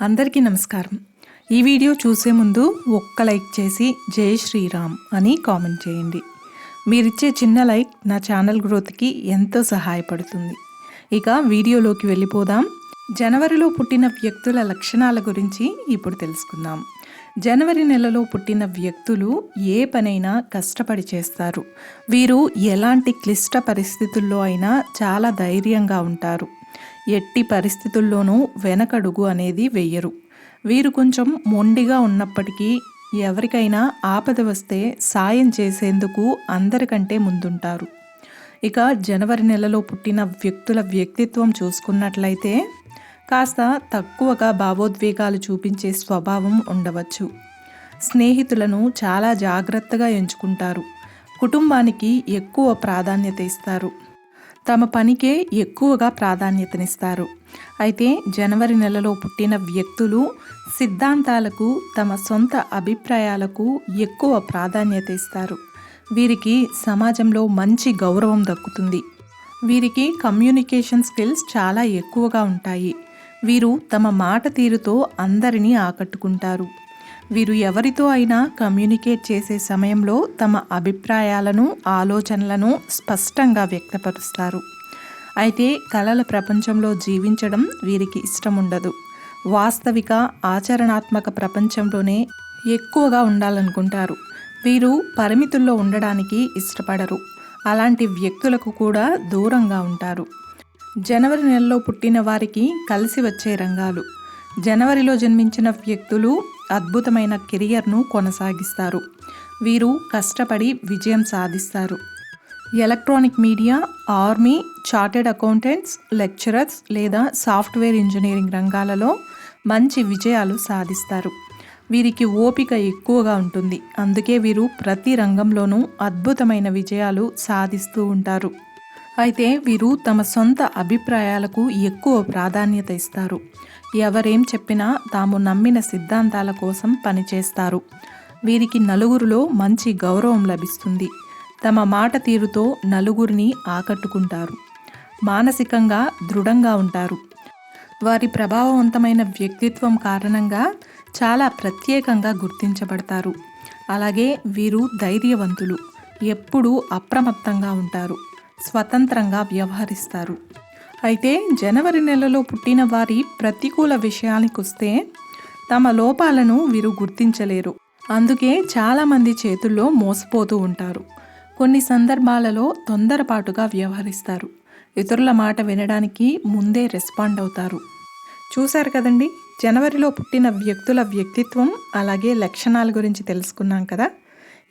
అందరికీ నమస్కారం. ఈ వీడియో చూసే ముందు ఒక్క లైక్ చేసి జై శ్రీరామ్ అని కామెంట్ చేయండి. మీరిచ్చే చిన్న లైక్ నా ఛానల్ గ్రోత్కి ఎంతో సహాయపడుతుంది. ఇక వీడియోలోకి వెళ్ళిపోదాం. జనవరిలో పుట్టిన వ్యక్తుల లక్షణాల గురించి ఇప్పుడు తెలుసుకుందాం. జనవరి నెలలో పుట్టిన వ్యక్తులు ఏ పనైనా కష్టపడి చేస్తారు. వీరు ఎలాంటి క్లిష్ట పరిస్థితుల్లో అయినా చాలా ధైర్యంగా ఉంటారు. ఎట్టి పరిస్థితుల్లోనూ వెనకడుగు అనేది వెయ్యరు వీరు కొంచెం మొండిగా ఉన్నప్పటికీ ఎవరికైనా ఆపద వస్తే సాయం చేసేందుకు అందరికంటే ముందుంటారు. ఇక జనవరి నెలలో పుట్టిన వ్యక్తుల వ్యక్తిత్వం చూసుకున్నట్లయితే కాస్త తక్కువగా భావోద్వేగాలు చూపించే స్వభావం ఉండవచ్చు. స్నేహితులను చాలా జాగ్రత్తగా ఎంచుకుంటారు. కుటుంబానికి ఎక్కువ ప్రాధాన్యత ఇస్తారు. తమ పనికే ఎక్కువగా ప్రాధాన్యతనిస్తారు. అయితే జనవరి నెలలో పుట్టిన వ్యక్తులు సిద్ధాంతాలకు తమ సొంత అభిప్రాయాలకు ఎక్కువ ప్రాధాన్యత ఇస్తారు. వీరికి సమాజంలో మంచి గౌరవం దక్కుతుంది. వీరికి కమ్యూనికేషన్ స్కిల్స్ చాలా ఎక్కువగా ఉంటాయి. వీరు తమ మాట తీరుతో అందరినీ ఆకట్టుకుంటారు. వీరు ఎవరితో అయినా కమ్యూనికేట్ చేసే సమయంలో తమ అభిప్రాయాలను ఆలోచనలను స్పష్టంగా వ్యక్తపరుస్తారు. అయితే కళల ప్రపంచంలో జీవించడం వీరికి ఇష్టం ఉండదు వాస్తవిక ఆచరణాత్మక ప్రపంచంలోనే ఎక్కువగా ఉండాలనుకుంటారు. వీరు పరిమితుల్లో ఉండడానికి ఇష్టపడరు. అలాంటి వ్యక్తులకు కూడా దూరంగా ఉంటారు. జనవరి నెలలో పుట్టిన వారికి కలిసి వచ్చే రంగాలు. జనవరిలో జన్మించిన వ్యక్తులు అద్భుతమైన కెరియర్ను కొనసాగిస్తారు. వీరు కష్టపడి విజయం సాధిస్తారు. Electronic media army chartered accountants lecturers లేదా సాఫ్ట్వేర్ ఇంజనీరింగ్ రంగాలలో మంచి విజయాలు సాధిస్తారు. వీరికి ఓపిక ఎక్కువగా ఉంటుంది. అందుకే వీరు ప్రతి రంగంలోనూ అద్భుతమైన విజయాలు సాధిస్తూ ఉంటారు. అయితే వీరు తమ సొంత అభిప్రాయాలకు ఎక్కువ ప్రాధాన్యత ఇస్తారు. ఎవరేం చెప్పినా తాము నమ్మిన సిద్ధాంతాల కోసం పనిచేస్తారు. వీరికి నలుగురిలో మంచి గౌరవం లభిస్తుంది. తమ మాట తీరుతో నలుగురిని ఆకట్టుకుంటారు. మానసికంగా దృఢంగా ఉంటారు. వారి ప్రభావవంతమైన వ్యక్తిత్వం కారణంగా చాలా ప్రత్యేకంగా గుర్తించబడతారు. అలాగే వీరు ధైర్యవంతులు. ఎప్పుడూ అప్రమత్తంగా ఉంటారు. స్వతంత్రంగా వ్యవహరిస్తారు. అయితే జనవరి నెలలో పుట్టిన వారి ప్రతికూల విషయానికి వస్తే తమ లోపాలను వీరు గుర్తించలేరు. అందుకే చాలామంది చేతుల్లో మోసపోతూ ఉంటారు. కొన్ని సందర్భాలలో తొందరపాటుగా వ్యవహరిస్తారు. ఇతరుల మాట వినడానికి ముందే రెస్పాండ్ అవుతారు. చూశారు కదండి? జనవరిలో పుట్టిన వ్యక్తుల వ్యక్తిత్వం అలాగే లక్షణాల గురించి తెలుసుకున్నాం కదా?